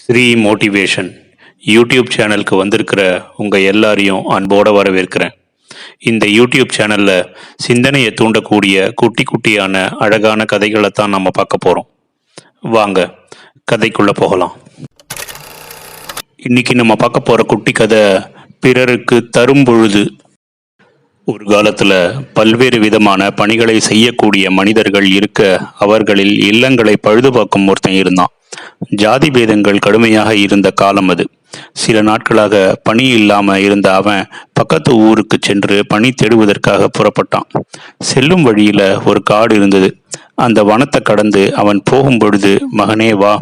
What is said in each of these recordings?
Sri motivation YouTube சேனலுக்கு வந்திருக்கிற உங்கள் எல்லாரையும் அன்போடு வரவேற்கிறேன். இந்த யூடியூப் சேனலில் சிந்தனையை தூண்டக்கூடிய குட்டி குட்டியான அழகான கதைகளை தான் நம்ம பார்க்க போகிறோம் வாங்க கதைக்குள்ளே போகலாம். இன்னைக்கு நம்ம பார்க்க போகிற குட்டி கதை பிறருக்கு தரும் பொழுது. ஒரு காலத்துல பல்வேறு விதமான பணிகளை செய்யக்கூடிய மனிதர்கள் இருக்க அவர்களில் இல்லங்களை பழுதுபார்க்கும் ஒருத்தன் இருந்தான். ஜாதி பேதங்கள் கடுமையாக இருந்த காலம் அது. சில நாட்களாக பணி இல்லாம இருந்த அவன் பக்கத்து ஊருக்கு சென்று பணி தேடுவதற்காக புறப்பட்டான். செல்லும் வழியில ஒரு காடு இருந்தது. அந்த வனத்தை கடந்து அவன் போகும் பொழுது மகனே வா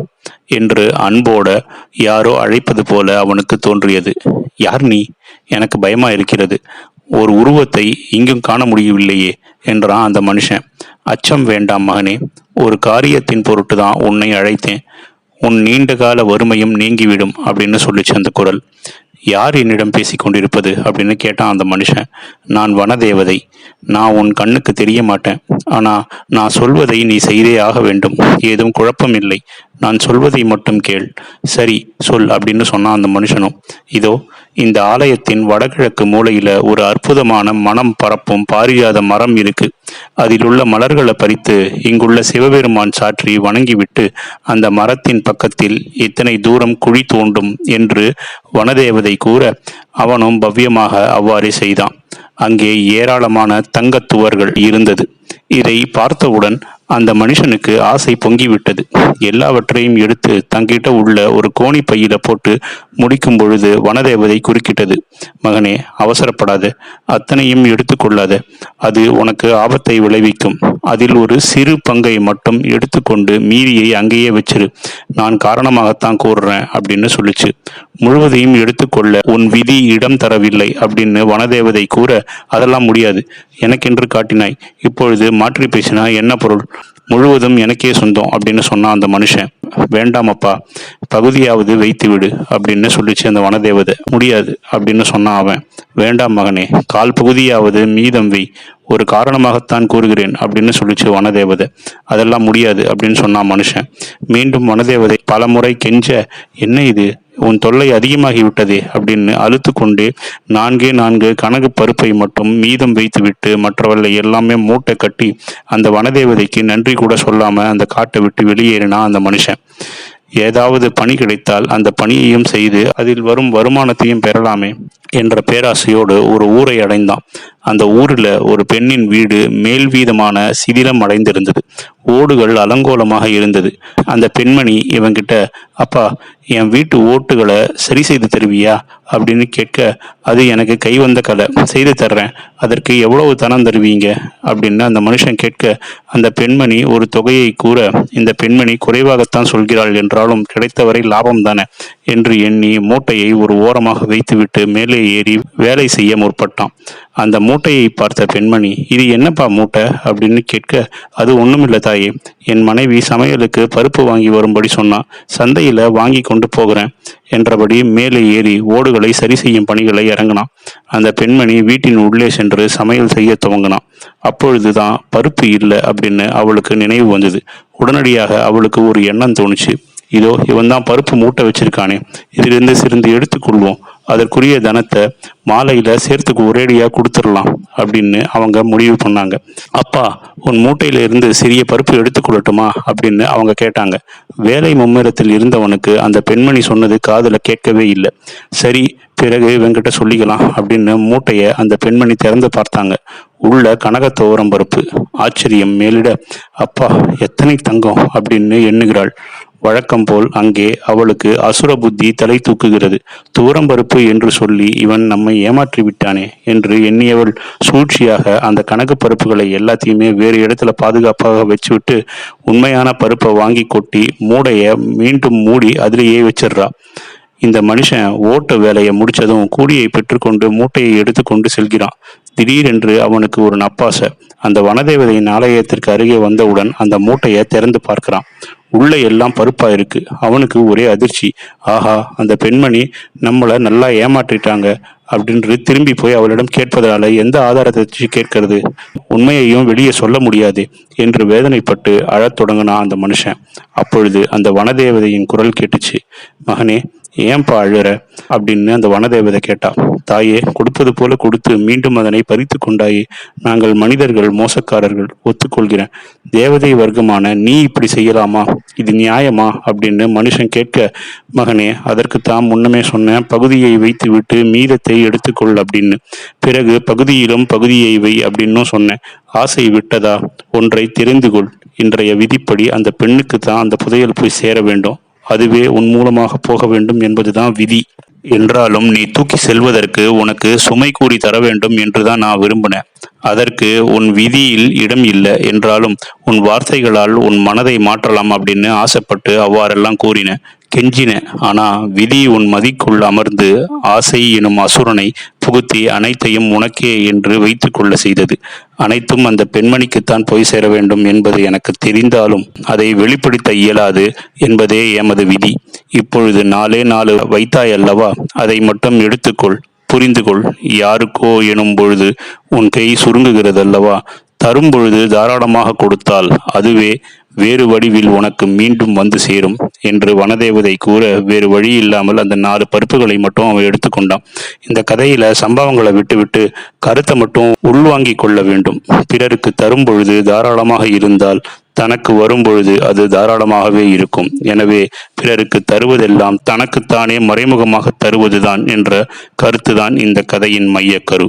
என்று அன்போட யாரோ அழைப்பது போல அவனுக்கு தோன்றியது. யார் நீ? எனக்கு பயமா இருக்கிறது. ஒரு உருவத்தை இங்கும் காண முடியவில்லையே என்றான் அந்த மனுஷன். அச்சம் வேண்டாம் மகனே ஒரு காரியத்தின் பொருட்டு தான் உன்னை அழைத்தேன். உன் நீண்ட கால வறுமையும் நீங்கிவிடும் அப்படின்னு சொல்லிச்சு அந்த குரல். யார் என்னிடம் பேசிக் கொண்டிருப்பது அப்படின்னு கேட்டான் அந்த மனுஷன். நான் வனதேவதை. நான் உன் கண்ணுக்கு தெரிய மாட்டேன். ஆனால் நான் சொல்வதை நீ செய்தே ஆக வேண்டும். ஏதும் குழப்பம் இல்லை நான் சொல்வதை மட்டும் கேள். சரி சொல் அப்படின்னு சொன்னான் அந்த மனுஷனும் இதோ இந்த ஆலயத்தின் வடகிழக்கு மூலையில ஒரு அற்புதமான மனம் பரப்பும் பாரிஜாத மரம் இருக்கு. அதில் உள்ள மலர்களை பறித்து இங்குள்ள சிவபெருமான் சாற்றி வணங்கிவிட்டு அந்த மரத்தின் பக்கத்தில் இத்தனை தூரம் குழி தோண்டும் என்று வனதேவதை கூற அவனும் பவ்யமாக அவ்வாறே செய்தான். அங்கே ஏராளமான தங்கத்துவர்கள் இருந்தது. இதை பார்த்தவுடன் அந்த மனுஷனுக்கு ஆசை பொங்கிவிட்டது. எல்லாவற்றையும் எடுத்து தங்கிட்ட உள்ள ஒரு கோணி பையில போட்டு முடிக்கும் பொழுது வனதேவதை குறுக்கிட்டது. மகனே அவசரப்படாத. அத்தனையும் எடுத்துக்கொள்ளாத அது உனக்கு ஆபத்தை விளைவிக்கும். அதில் ஒரு சிறு பங்கை மட்டும் எடுத்துக்கொண்டு மீதியை அங்கேயே வச்சிரு. நான் காரணமாகத்தான் கூறுறேன் அப்படின்னு சொல்லிச்சு. முழுவதையும் எடுத்துக்கொள்ள உன் விதி இடம் தரவில்லை அப்படின்னு வனதேவதை கூற அதெல்லாம் முடியாது. எனக்கென்று காட்டினாய். இப்பொழுது மாற்றி பேசினா என்ன பொருள்? முழுவதும் எனக்கே சொந்தம் அப்படின்னு சொன்னான் அந்த மனுஷன். வேண்டாமப்பா பகுதியாவது வைத்து விடு அப்படின்னு சொல்லிச்சு அந்த வனதேவதை. முடியாது அப்படின்னு சொன்னான் அவன். வேண்டாம் மகனே கால் பகுதியாவது மீதம் வை. ஒரு காரணமாகத்தான் கூறுகிறேன் அப்படின்னு சொல்லிச்சு வனதேவதை. அதெல்லாம் முடியாது அப்படின்னு சொன்னான் மனுஷன். மீண்டும் வனதேவதை பல முறை கெஞ்ச என்ன இது? உன் தொல்லை அதிகமாகிவிட்டதே அப்படின்னு அழுத்து கொண்டு நான்கே நான்கு கணக்கு பருப்பை மட்டும் மீதம் வைத்துவிட்டு மற்றவர்களை எல்லாமே மூட்டை கட்டி அந்த வனதேவதைக்கு நன்றி கூட சொல்லாம அந்த காட்டை விட்டு வெளியேறினா அந்த மனுஷன். ஏதாவது பணி கிடைத்தால் அந்த பணியையும் செய்து அதில் வரும் வருமானத்தையும் பெறலாமே என்ற பேராசையோடு ஒரு ஊரை அடைந்தான். அந்த ஊரில் ஒரு பெண்ணின் வீடு மேல் வீதமான சிதிலம் அடைந்திருந்தது. ஓடுகள் அலங்கோலமாக இருந்தது. அந்த பெண்மணி இவங்கிட்ட அப்பா என் வீட்டு ஓட்டுகளை சரி செய்து தருவியா? அப்படின்னு கேட்க அது எனக்கு கை வந்த கலை செய்து தர்றேன். அதற்கு எவ்வளவு தனம் தருவீங்க? அப்படின்னு அந்த மனுஷன் கேட்க அந்த பெண்மணி ஒரு தொகையை கூற இந்த பெண்மணி குறைவாகத்தான் சொல்கிறாள் என்றாலும் கிடைத்தவரை லாபம் தானே? என்று எண்ணி மூட்டையை ஒரு ஓரமாக வைத்துவிட்டு மேலே ஏறி வேலை செய்ய முற்பட்டான். அந்த மூட்டையை பார்த்த பெண்மணி இது என்னப்பா மூட்டை? அப்படின்னு கேட்க அது ஒண்ணுமில்ல தாயே. என் மனைவி சமையலுக்கு பருப்பு வாங்கி வரும்படி சொன்னான் சந்தையில் வாங்கி கொண்டு போகிறேன் என்றபடி மேலே ஏறி ஓடுகளை சரி செய்யும் பணிகளை இறங்கினான். அந்த பெண்மணி வீட்டின் உள்ளே சென்று சமையல் செய்ய துவங்கினான். அப்பொழுதுதான் பருப்பு இல்லை அப்படின்னு அவளுக்கு நினைவு வந்தது. உடனடியாக அவளுக்கு ஒரு எண்ணம் தோணுச்சு. இதோ இவன் தான் பருப்பு மூட்டை வச்சிருக்கானே இதிலிருந்து சிறிது எடுத்துக்கொள்வோம் அதற்குரிய தனத்தை மாலையில் சேர்த்துக்கு ஒரேடியாக கொடுத்துடலாம் அப்படின்னு அவங்க முடிவு பண்ணாங்க. அப்பா உன் மூட்டையில இருந்து சிறிய பருப்பு எடுத்துக்கொள்ளட்டுமா அப்படின்னு அவங்க கேட்டாங்க. வேலை மும்முரத்தில் இருந்தவனுக்கு அந்த பெண்மணி சொன்னது காதில் கேட்கவே இல்லை. சரி பிறகு இவங்கிட்ட சொல்லிக்கலாம் அப்படின்னு மூட்டையை அந்த பெண்மணி திறந்து பார்த்தாங்க. உள்ள கனகத்தோரம் பருப்பு. ஆச்சரியம் மேலிட அப்பா எத்தனை தங்கம்? அப்படின்னு எண்ணுகிறாள். வழக்கம் போல் அங்கே அவளுக்கு அசுர புத்தி தலை தூக்குகிறது. தூரம் பருப்பு என்று சொல்லி இவன் நம்மை ஏமாற்றி விட்டானே என்று எண்ணியவள் சூழ்ச்சியாக அந்த கணக்கு பருப்புகளை எல்லாத்தையுமே வேறு இடத்துல பாதுகாப்பாக வச்சுவிட்டு உண்மையான பருப்பை வாங்கி கொட்டி மூடைய மீண்டும் மூடி அதிலேயே வச்சிடுறா. இந்த மனுஷன் ஓட்ட வேலையை முடிச்சதும் கூலியை பெற்றுக்கொண்டு மூட்டையை எடுத்துக்கொண்டு செல்கிறான். திடீரென்று அவனுக்கு ஒரு நப்பாசை. அந்த வனதேவதையின் ஆலயத்திற்கு அருகே வந்தவுடன் அந்த மூட்டையை திறந்து பார்க்கிறான். உள்ள எல்லாம் பருப்பா இருக்கு. அவனுக்கு ஒரே அதிர்ச்சி. ஆஹா அந்த பெண்மணி நம்மளை நல்லா ஏமாற்றிட்டாங்க. அப்படின்றது திரும்பி போய் அவளிடம் கேட்பதனால எந்த ஆதாரத்தை வச்சு கேட்கறது? உண்மையையும் வெளியே சொல்ல முடியாது என்று வேதனைப்பட்டு அழத் தொடங்கினான் அந்த மனுஷன். அப்பொழுது அந்த வனதேவதையின் குரல் கேட்டுச்சு. மகனே ஏன்பா அழுற? அப்படின்னு அந்த வனதேவதை கேட்டா தாயே கொடுப்பது போல கொடுத்து மீண்டும் அதனை பறித்து கொண்டாயே நாங்கள் மனிதர்கள் மோசக்காரர்கள் ஒத்துக்கொள்கிறேன். தேவதை வர்க்கமான நீ இப்படி செய்யலாமா? இது நியாயமா? அப்படின்னு மனுஷன் கேட்க மகனே அதற்கு தாம் முன்னமே சொன்ன பகுதியை வைத்து விட்டு மீதத்தை எடுத்துக்கொள் அப்படின்னு. பிறகு பகுதியிலும் பகுதியை வை அப்படின்னும் சொன்னேன். ஆசை விட்டதா? ஒன்றை தெரிந்து கொள். இன்றைய விதிப்படி அந்த பெண்ணுக்கு தான் அந்த புதையல் போய் சேர வேண்டும். அதுவே உன் மூலமாக போக வேண்டும் என்பதுதான் விதி. என்றாலும் நீ தூக்கி செல்வதற்கு உனக்கு சுமை கூறி தர வேண்டும் என்றுதான் நான் விரும்பினேன். அதற்கு உன் விதியில் இடம் இல்லை என்றாலும் உன் வார்த்தைகளால் உன் மனதை மாற்றலாம் அப்படின்னு ஆசைப்பட்டு அவ்வாறெல்லாம் கூறினேன். கெஞ்சின. ஆனா விதி உன் மதிக்குள் அமர்ந்து ஆசை எனும் அசுரனை புகுத்தி அனைத்தையும் உனக்கே என்று வைத்துக்கொள்ள செய்தது. அனைத்தும் அந்த பெண்மணிக்குத்தான் போய் சேர வேண்டும் என்பது எனக்கு தெரிந்தாலும் அதை வெளிப்படுத்த இயலாது என்பதே எமது விதி. இப்பொழுது நாலே நாலு வைத்தாய் அல்லவா அதை மட்டும் எடுத்துக்கொள் புரிந்து கொள் யாருக்கோ எனும் பொழுது உன் கை சுருங்குகிறதல்லவா? பொழுது தாராளமாக கொடுத்தால் அதுவே வேறு வடிவில் உனக்கு மீண்டும் வந்து சேரும் என்று வனதேவதை கூற வேறு வழி இல்லாமல் அந்த நாலு பருப்புகளை மட்டும் அவன் எடுத்துக்கொண்டான். இந்த கதையில சம்பவங்களை விட்டுவிட்டு கருத்தை மட்டும் உள்வாங்கிக் கொள்ள வேண்டும். பிறருக்கு தரும் பொழுது தாராளமாக இருந்தால் தனக்கு வரும் பொழுது அது தாராளமாகவே இருக்கும். எனவே பிறருக்கு தருவதெல்லாம் தனக்குத்தானே மறைமுகமாக தருவதுதான் என்ற கருத்துதான் இந்த கதையின் மையக்கரு.